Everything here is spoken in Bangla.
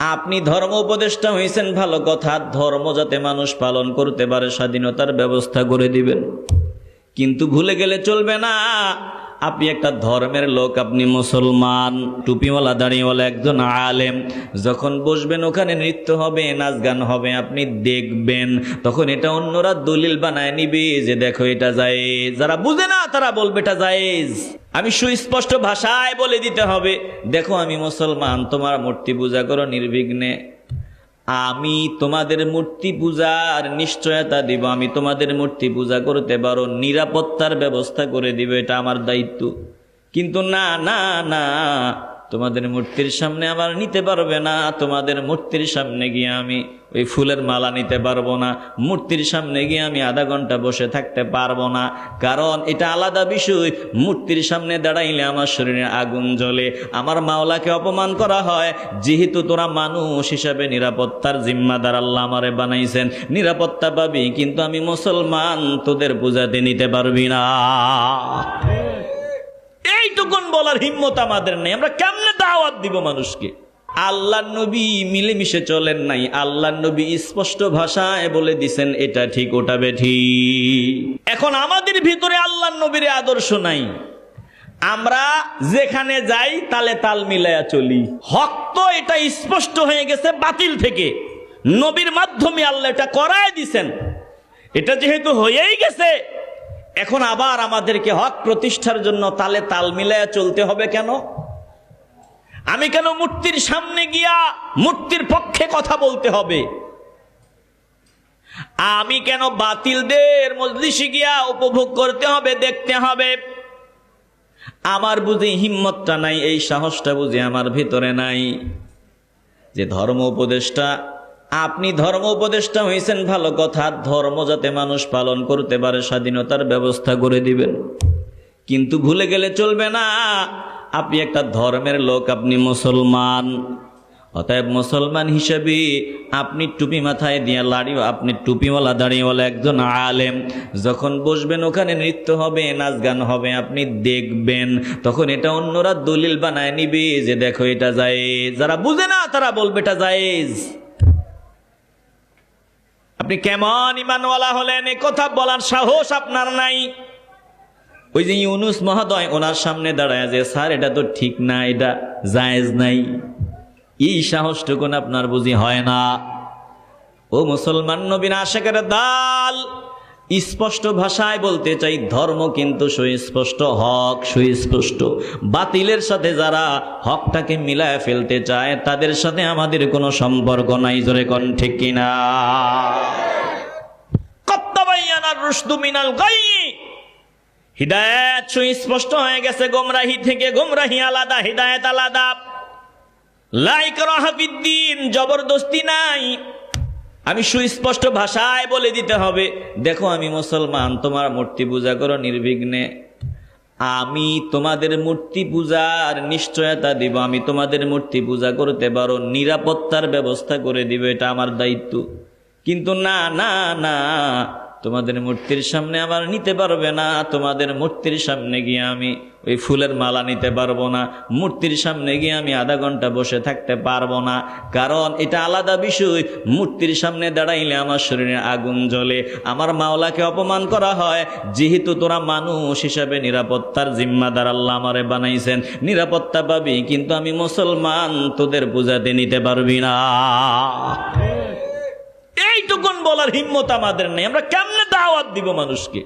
আপনি ধর্ম উপদেষ্টা হয়েছেন ভালো কথা। ধর্ম যাতে মানুষ পালন করতে পারে, স্বাধীনতার ব্যবস্থা করে দিবেন। কিন্তু ভুলে গেলে চলবে না। আপনি একটা ধর্মের লোক, আপনি মুসলমান, টুপিওয়ালা দাঁড়িয়েওয়ালা একজন আলেম। যখন বসবেন, ওখানে নৃত্য হবে, নাচ গান হবে, আপনি দেখবেন, তখন এটা অন্যরা দলিল বানায় নিবে যে, দেখো, এটা যায় যারা বুঝে না, তারা বলবে, এটা জায়েজ। আমি সুস্পষ্ট ভাষায় বলে দিতে হবে, দেখো আমি মুসলমান, তোমার মূর্তি পূজা করো নির্বিঘ্নে। আমি তোমাদের মূর্তি পূজার নিশ্চয়তা দিব, আমি তোমাদের মূর্তি পূজা করতে পারো, নিরাপত্তার ব্যবস্থা করে দিব, এটা আমার দায়িত্ব। কিন্তু না না না তোমাদের মূর্তির সামনে আমার নিতে পারবে না, তোমাদের মূর্তির সামনে গিয়ে আমি ওই ফুলের মালা নিতে পারব না, মূর্তির সামনে গিয়ে আমি আধা ঘণ্টা বসে থাকতে পারব না, কারণ এটা আলাদা বিষয়। মূর্তির সামনে দাঁড়াইলে আমার শরীরে আগুন জ্বলে, আমার মাওলাকে অপমান করা হয়। যেহেতু তোরা মানুষ হিসাবে নিরাপত্তার জিম্মাদার আল্লাহ আমারে বানাইছেন, নিরাপত্তা পাবি, কিন্তু আমি মুসলমান, তোদের পূজাতে নিতে পারবি না। এইটুকুন বলার হিম্মত আমাদের নেই। আমরা কেমনে দাওয়াত দিব মানুষকে? আল্লাহ নবী মিলেমিশে চলেন নাই। আল্লাহ নবী স্পষ্ট ভাষায় বলে দিছেন, এটা ঠিক, ওটা বেঠি। এখন আমাদের ভিতরে আল্লাহ নবীর আদর্শ নাই। আমরা যেখানে যাই, তালে তাল মিলাইয়া চলি। হক তো এটা স্পষ্ট হয়ে গেছে বাতিল থেকে। নবীর মাধ্যমে আল্লাহ এটা করায় দিছেন। এটা যেহেতু হয়েই গেছে এখন আবার আমাদেরকে হক প্রতিষ্ঠার জন্য তালে তাল মিলাইয়া চলতে হবে কেন? আমি কেন মূর্তির সামনে গিয়া মূর্তির পক্ষে কথা বলতে হবে? আমি কেন বাতিলদের মজলিসে গিয়া উপভোগ করতে হবে, দেখতে হবে? আমার বুঝি হিম্মতটা নাই, এই সাহসটা বুঝি আমার ভিতরে নাই যে ধর্ম উপদেষ্টা আপনি ধর্ম উপদেষ্টা হয়েছেন ভালো কথা। ধর্ম যাতে মানুষ পালন করতে পারে, স্বাধীনতার ব্যবস্থা করে দিবেন। কিন্তু ভুলে গেলে চলবে না। আপনি একটা ধর্মের লোক, আপনি মুসলমান। অতএব মুসলমান হিসেবে আপনি টুপি মাথায় দিয়ে লাড়িও, আপনি টুপিওয়ালা দাঁড়িয়েওয়ালা একজন আলেম। যখন বসবেন, ওখানে নৃত্য হবে, নাচ গান হবে, আপনি দেখবেন। তখন এটা অন্যরা দলিল বানায় নিবে যে, দেখো এটা যায় যারা বুঝে না, তারা বলবে এটা জায়েজ। আপনি কেমন ইমানওয়ালা হলেন? এ কথা বলার সাহস আপনার নাই। ওই যে ইউনুস মহোদয়, ওনার সামনে দাঁড়ায় যে স্যার, এটা তো ঠিক না, এটা জায়েজ নাই। এই সাহসটুকুন আপনার বুঝি হয় না। ও মুসলমান নবীন আশেকের দাল। স্পষ্ট ভাষায় বলতে চাই, ধর্ম কিন্তু সুস্পষ্ট, হক সুস্পষ্ট। বাতিলের সাথে যারা হকটাকে মিলায় ফেলতে চায়, তাদের সাথে আমাদের কোনো সম্পর্ক নাই, জোরে কন ঠিক কিনা? হয়ে গেছে, গোমরাহি থেকে গোমরাহি আলাদা, হিদায়াত আলাদা। লাইক জবরদস্তি নাই। আমি সুস্পষ্ট ভাষায় বলে দিতে হবে, দেখো আমি মুসলমান, তোমার মূর্তি পূজা করো নির্বিঘ্নে। আমি তোমাদের মূর্তি পূজার নিশ্চয়তা দিব, আমি তোমাদের মূর্তি পূজা করতে পারো, নিরাপত্তার ব্যবস্থা করে দিব, এটা আমার দায়িত্ব। কিন্তু না না না তোমাদের মূর্তির সামনে আমার নিতে পারবে না, তোমাদের মূর্তির সামনে গিয়ে আমি ওই ফুলের মালা নিতে পারব না, মূর্তির সামনে গিয়ে আমি আধা ঘণ্টা বসে থাকতে পারব না। কারণ এটা আলাদা বিষয়, মূর্তির সামনে দাঁড়াইলে আমার শরীরে আগুন জ্বলে, আমার মাওলাকে অপমান করা হয়। যেহেতু তোরা মানুষ হিসাবে নিরাপত্তার জিম্মাদার আল্লাহ আমারে বানাইছেন, নিরাপত্তা পাবি, কিন্তু আমি মুসলমান, তোদের পূজাতে নিতে পারবি না। এইটুকুন বলার হিম্মত আমাদের নেই। আমরা কেমনে দাওয়াত দিব মানুষকে?